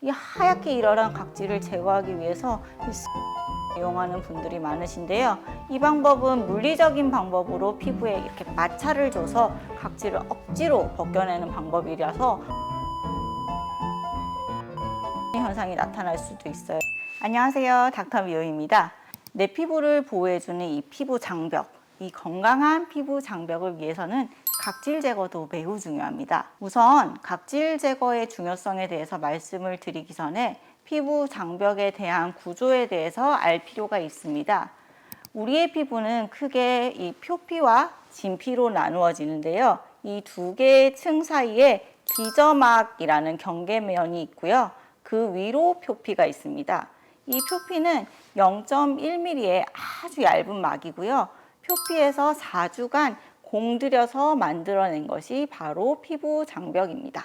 이 하얗게 일어난 각질을 제거하기 위해서 이 이용하는 분들이 많으신데요. 이 방법은 물리적인 방법으로 피부에 이렇게 마찰을 줘서 각질을 억지로 벗겨내는 방법이라서 현상이 나타날 수도 있어요. 안녕하세요. 닥터 미호입니다. 내 피부를 보호해주는 이 피부 장벽, 이 건강한 피부 장벽을 위해서는 각질 제거도 매우 중요합니다. 우선 각질 제거의 중요성에 대해서 말씀을 드리기 전에 피부 장벽에 대한 구조에 대해서 알 필요가 있습니다. 우리의 피부는 크게 이 표피와 진피로 나누어지는데요. 이 두 개의 층 사이에 비저막이라는 경계면이 있고요. 그 위로 표피가 있습니다. 이 표피는 0.1mm의 아주 얇은 막이고요. 표피에서 4주간 공들여서 만들어낸 것이 바로 피부 장벽입니다.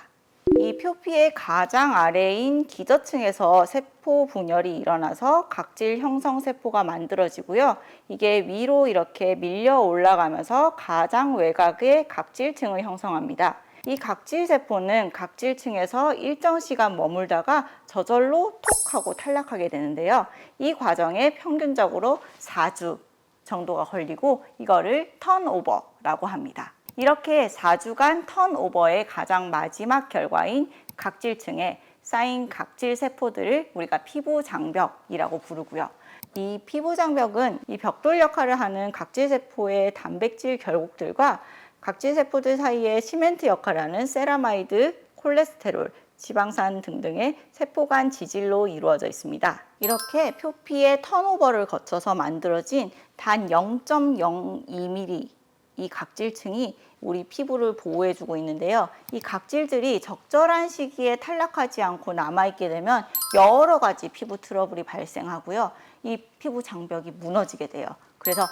이 표피의 가장 아래인 기저층에서 세포 분열이 일어나서 각질 형성 세포가 만들어지고요. 이게 위로 이렇게 밀려 올라가면서 가장 외곽의 각질층을 형성합니다. 이 각질 세포는 각질층에서 일정 시간 머물다가 저절로 톡 하고 탈락하게 되는데요. 이 과정에 평균적으로 4주 정도가 걸리고 이거를 턴오버라고 합니다. 이렇게 4주간 턴오버의 가장 마지막 결과인 각질층에 쌓인 각질 세포들을 우리가 피부 장벽이라고 부르고요. 이 피부 장벽은 이 벽돌 역할을 하는 각질 세포의 단백질 결국들과 각질 세포들 사이에 시멘트 역할을 하는 세라마이드, 콜레스테롤, 지방산 등등의 세포 간 지질로 이루어져 있습니다. 이렇게 표피의 턴오버를 거쳐서 만들어진 단 0.02mm 이 각질층이 우리 피부를 보호해주고 있는데요. 이 각질들이 적절한 시기에 탈락하지 않고 남아있게 되면 여러 가지 피부 트러블이 발생하고요. 이 피부 장벽이 무너지게 돼요. 그래서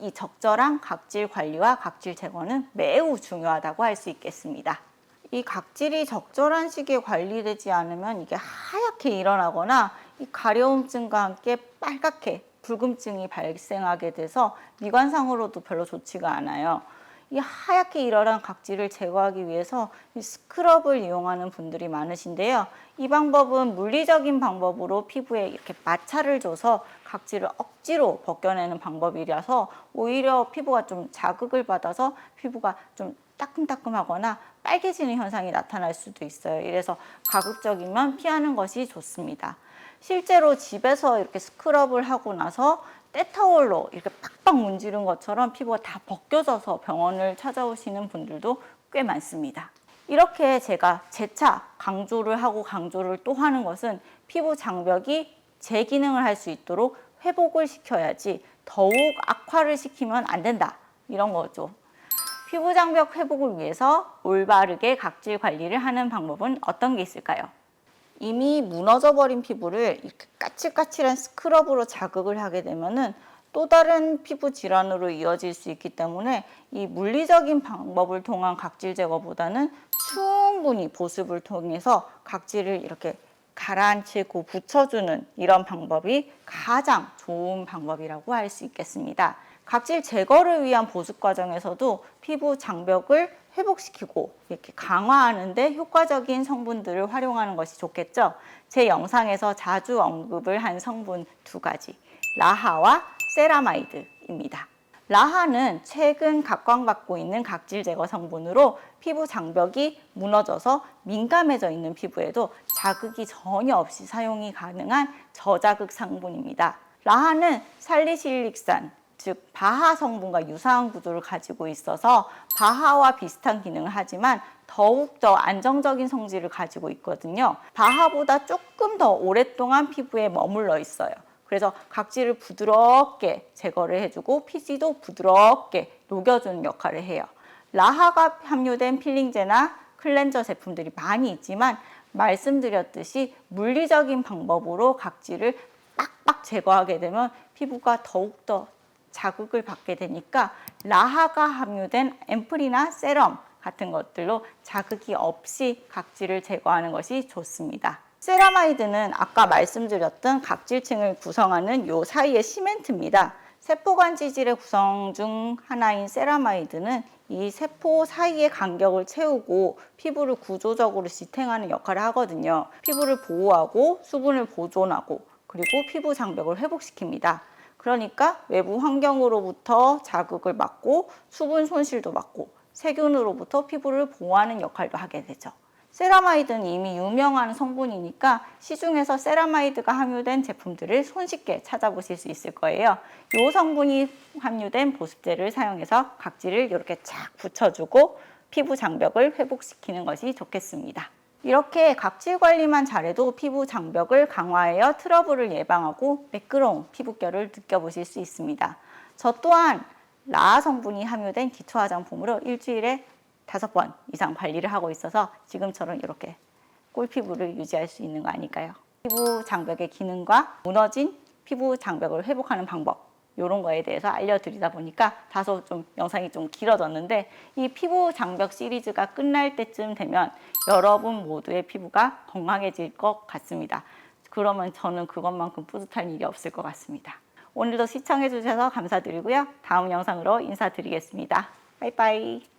이 적절한 각질 관리와 각질 제거는 매우 중요하다고 할 수 있겠습니다. 이 각질이 적절한 시기에 관리되지 않으면 이게 하얗게 일어나거나 이 가려움증과 함께 빨갛게 붉음증이 발생하게 돼서 미관상으로도 별로 좋지가 않아요. 이 하얗게 일어난 각질을 제거하기 위해서 이 스크럽을 이용하는 분들이 많으신데요. 이 방법은 물리적인 방법으로 피부에 이렇게 마찰을 줘서 각질을 억지로 벗겨내는 방법이라서 오히려 피부가 좀 자극을 받아서 피부가 좀 따끔따끔하거나 빨개지는 현상이 나타날 수도 있어요. 이래서 가급적이면 피하는 것이 좋습니다. 실제로 집에서 이렇게 스크럽을 하고 나서 때타올로 이렇게 팍팍 문지른 것처럼 피부가 다 벗겨져서 병원을 찾아오시는 분들도 꽤 많습니다. 이렇게 제가 재차 강조를 하고 강조를 또 하는 것은 피부 장벽이 재기능을 할 수 있도록 회복을 시켜야지 더욱 악화를 시키면 안 된다. 이런 거죠. 피부 장벽 회복을 위해서 올바르게 각질 관리를 하는 방법은 어떤 게 있을까요? 이미 무너져 버린 피부를 이렇게 까칠까칠한 스크럽으로 자극을 하게 되면은 또 다른 피부 질환으로 이어질 수 있기 때문에 이 물리적인 방법을 통한 각질 제거보다는 충분히 보습을 통해서 각질을 이렇게 가라앉히고 붙여주는 이런 방법이 가장 좋은 방법이라고 할 수 있겠습니다. 각질 제거를 위한 보습 과정에서도 피부 장벽을 회복시키고 이렇게 강화하는데 효과적인 성분들을 활용하는 것이 좋겠죠. 제 영상에서 자주 언급을 한 성분 두 가지, 라하와 세라마이드입니다. 라하는 최근 각광받고 있는 각질 제거 성분으로 피부 장벽이 무너져서 민감해져 있는 피부에도 자극이 전혀 없이 사용이 가능한 저자극 성분입니다. 라하는 살리실릭산, 즉 바하 성분과 유사한 구조를 가지고 있어서 바하와 비슷한 기능을 하지만 더욱 더 안정적인 성질을 가지고 있거든요. 바하보다 조금 더 오랫동안 피부에 머물러 있어요. 그래서 각질을 부드럽게 제거를 해주고 피지도 부드럽게 녹여주는 역할을 해요. 라하가 함유된 필링제나 클렌저 제품들이 많이 있지만 말씀드렸듯이 물리적인 방법으로 각질을 빡빡 제거하게 되면 피부가 더욱더 자극을 받게 되니까 라하가 함유된 앰플이나 세럼 같은 것들로 자극이 없이 각질을 제거하는 것이 좋습니다. 세라마이드는 아까 말씀드렸던 각질층을 구성하는 요 사이의 시멘트입니다. 세포관 지질의 구성 중 하나인 세라마이드는 이 세포 사이의 간격을 채우고 피부를 구조적으로 지탱하는 역할을 하거든요. 피부를 보호하고 수분을 보존하고 그리고 피부 장벽을 회복시킵니다. 그러니까 외부 환경으로부터 자극을 막고 수분 손실도 막고 세균으로부터 피부를 보호하는 역할도 하게 되죠. 세라마이드는 이미 유명한 성분이니까 시중에서 세라마이드가 함유된 제품들을 손쉽게 찾아보실 수 있을 거예요. 이 성분이 함유된 보습제를 사용해서 각질을 이렇게 쫙 붙여주고 피부 장벽을 회복시키는 것이 좋겠습니다. 이렇게 각질 관리만 잘해도 피부 장벽을 강화하여 트러블을 예방하고 매끄러운 피부결을 느껴보실 수 있습니다. 저 또한 라아 성분이 함유된 기초 화장품으로 일주일에 다섯 번 이상 관리를 하고 있어서 지금처럼 이렇게 꿀피부를 유지할 수 있는 거 아닐까요? 피부 장벽의 기능과 무너진 피부 장벽을 회복하는 방법 이런 거에 대해서 알려드리다 보니까 다소 좀 영상이 좀 길어졌는데 이 피부 장벽 시리즈가 끝날 때쯤 되면 여러분 모두의 피부가 건강해질 것 같습니다. 그러면 저는 그것만큼 뿌듯할 일이 없을 것 같습니다. 오늘도 시청해 주셔서 감사드리고요. 다음 영상으로 인사드리겠습니다. 빠이빠이.